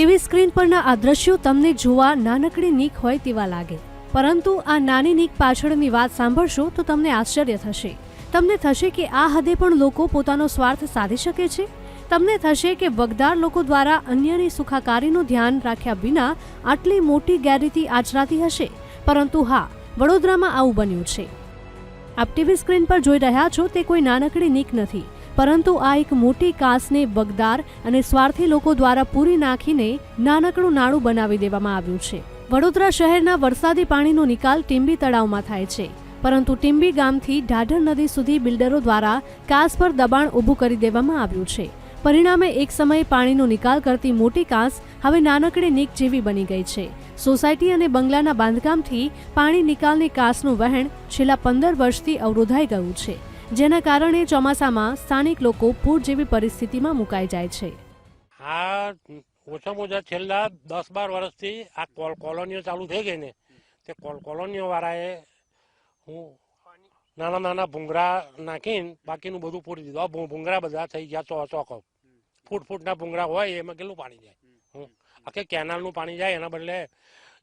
TV screen પરના આ દ્રશ્યો તમને જોવા નાનકડી નીક હોય તેવા લાગે. પરંતુ આ નાની નીક પાછળની વાત સાંભળશો તો તમને આશ્ચર્ય થશે. તમને થશે કે આ હદે પણ લોકો પોતાનો સ્વાર્થ સાધી શકે છે? તમને થશે કે વગદાર લોકો દ્વારા અન્યની સુખાકારીનું ધ્યાન રાખ્યા વિના આટલી મોટી ગેરરીતિ આચરાતી હશે? પરંતુ હા, વડોદરામાં આવું બન્યું છે. આપ ટીવી સ્ક્રીન પર જોઈ રહ્યા છો તે કોઈ નાનકડી નીક નથી. પરંતુ આ એક મોટી કાસને બગદાર અને સ્વાર્થી લોકો દ્વારા પૂરી નાખીને નાનકડું નાણું બનાવી દેવામાં આવ્યું છે. વડોદરા શહેરના વરસાદી પાણીનો નિકાલ ટીંબી તળાવમાં થાય છે. પરંતુ ટીંબી ગામથી ઢાઢર નદી સુધી બિલ્ડરો દ્વારા કાસ પર દબાણ ઊભું કરી દેવામાં આવ્યું છે. પરિણામે એક સમયે પાણીનો નિકાલ કરતી મોટી કાંસ હવે નાનકડી નીક જેવી બની ગઈ છે. સોસાયટી અને બંગલાના બાંધકામથી પાણી નિકાલની કાંસનું વહેણ છેલ્લા પંદર વર્ષથી અવરોધાઈ ગયું છે. જેના કારણે ચોમાસામાં સ્થાનિક લોકો પૂર જેવી પરિસ્થિતિમાં મુકાઈ જાય છે. આ ઓછામાં ઓછા છેલ્લા દસ બાર વર્ષથી આ કોલ કોલોનીઓ ચાલુ થઈ ગઈ ને, તે કોલ કોલોનીઓ વાળાએ હું નાના નાના ભૂંગરા નાખીને બાકીનું બધું પૂરી દીધું. આ ભૂંગરા બધા થઈ ગયા ચોકો ફૂટ ફૂટના ભૂંગરા હોય એમાં કેટલું પાણી જાય. આખે કેનાલનું પાણી જાય એના બદલે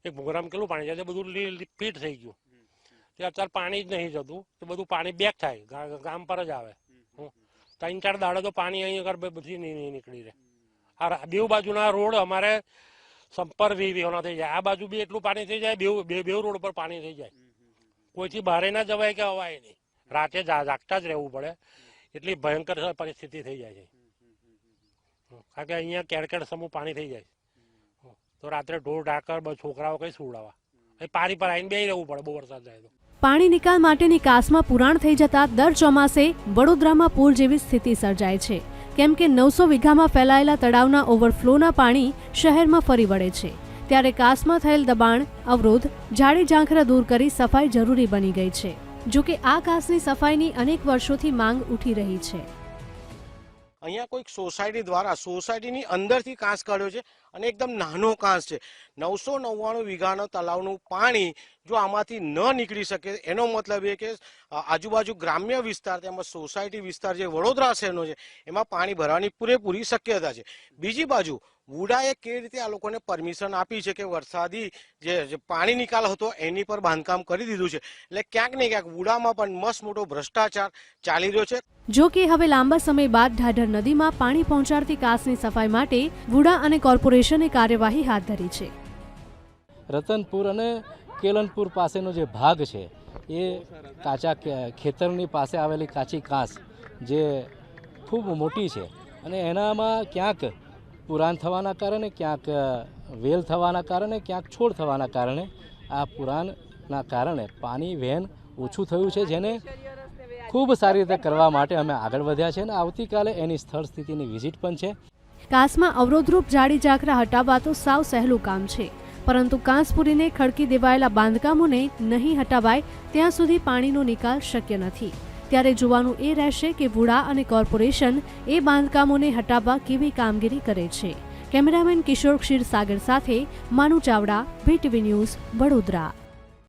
એક ભૂંગરામાં કેટલું પાણી જાય? બધું લી- થઈ ગયું. તે અત્યારે પાણી જ નહીં જતું. તો બધું પાણી બેક થાય. ગામ પર જ આવે. ત્રણ ચાર દાડે તો પાણી અહીં આગળ બધી નહીં નીકળી રહે. આ બેઉ બાજુના રોડ અમારે સંપર વિહોણા થઈ જાય. આ બાજુ બી એટલું પાણી થઈ જાય બેઉ બે બેઉ રોડ પર પાણી થઈ જાય. કોઈથી બહારે ના જવાય કે અવાય નહીં. રાતે જા- જાગતા જ રહેવું પડે. એટલી ભયંકર પરિસ્થિતિ થઈ જાય છે. કારણ કે અહીંયા કેરકેર સમૂહ પાણી થઈ જાય. તો રાત્રે ઢોર ઢાકર છોકરાઓ કઈ સુવડાવવા. એ પાણી પર આવીને બે રહેવું પડે બહુ વરસાદ જાય તો. પાણી નિકાલ માટેની કાસમાં પુરાણ થઈ જતા દર ચોમાસે વડોદરામાં પૂર જેવી સ્થિતિ સર્જાય છે. કેમ કે નવસો વીઘામાં ફેલાયેલા તળાવના ઓવરફ્લોના પાણી શહેરમાં ફરી વળે છે. ત્યારે કાસમાં થયેલ દબાણ, અવરોધ જાડી ઝાંખરા દૂર કરી સફાઈ જરૂરી બની ગઈ છે. જો કે આ કાસની સફાઈની અનેક વર્ષોથી માંગ ઉઠી રહી છે. અહીંયા કોઈક સોસાયટી દ્વારા, સોસાયટીની અંદરથી કાંસ કાઢ્યો છે અને એકદમ નાનો કાંસ છે. નવસો નવ્વાણું વીઘાનો તલાવનું પાણી જો આમાંથી ન નીકળી શકે એનો મતલબ એ કે આજુબાજુ ગ્રામ્ય વિસ્તાર તેમજ સોસાયટી વિસ્તાર જે વડોદરા શહેરનો છે એમાં પાણી ભરવાની પૂરેપૂરી શક્યતા છે. બીજી બાજુ વુડાએ કેવી રીતે આ લોકોને પરમિશન આપી છે કે વરસાદી જે પાણી નિકાલ હતો એની પર બાંધકામ કરી દીધું છે? એટલે ક્યાંક ને ક્યાંક વુડામાં પણ મસ્ત મોટો ભ્રષ્ટાચાર ચાલી રહ્યો છે. જો કે હવે લાંબા સમય બાદ ઢાઢર નદીમાં પાણી પહોંચાડતી કાસની સફાઈ માટે વુડા અને કોર્પોરેશને કાર્યવાહી હાથ ધરી છે. રતનપુર અને કેલનપુર પાસેનો જે ભાગ છે, એ કાચા ખેતરની પાસે આવેલી કાચી કાંસ જે ખૂબ મોટી છે અને એનામાં ક્યાંક પુરાણ થવાના કારણે, ક્યાંક વેલ થવાના કારણે, ક્યાંક છોડ થવાના કારણે આ પુરાણના કારણે પાણી વહેન ઓછું થયું છે, જેને ખૂબ સારી રીતે કરવા માટે અમે આગળ વધ્યા છે અને આવતીકાલે એની સ્થળ સ્થિતિની વિઝિટ પણ છે. કાસમાં અવરોધરૂપ જાડી ઝાંખરા હટાવવા તો સાવ સહેલું કામ છે. પરંતુ કાંસપુરીને ખડકી દેવાયેલા બાંધકામોને નહીં હટાવાય ત્યાં સુધી પાણીનો નિકાલ શક્ય નથી. ત્યારે જોવાનું એ રહેશે કે વુડા અને કોર્પોરેશન એ બાંધકામોને હટાવવા કેવી કામગીરી કરે છે. કેમેરામેન કિશોર ક્ષીરસાગર સાથે માનુ ચાવડા વીટીવી ન્યૂઝ, વડોદરા.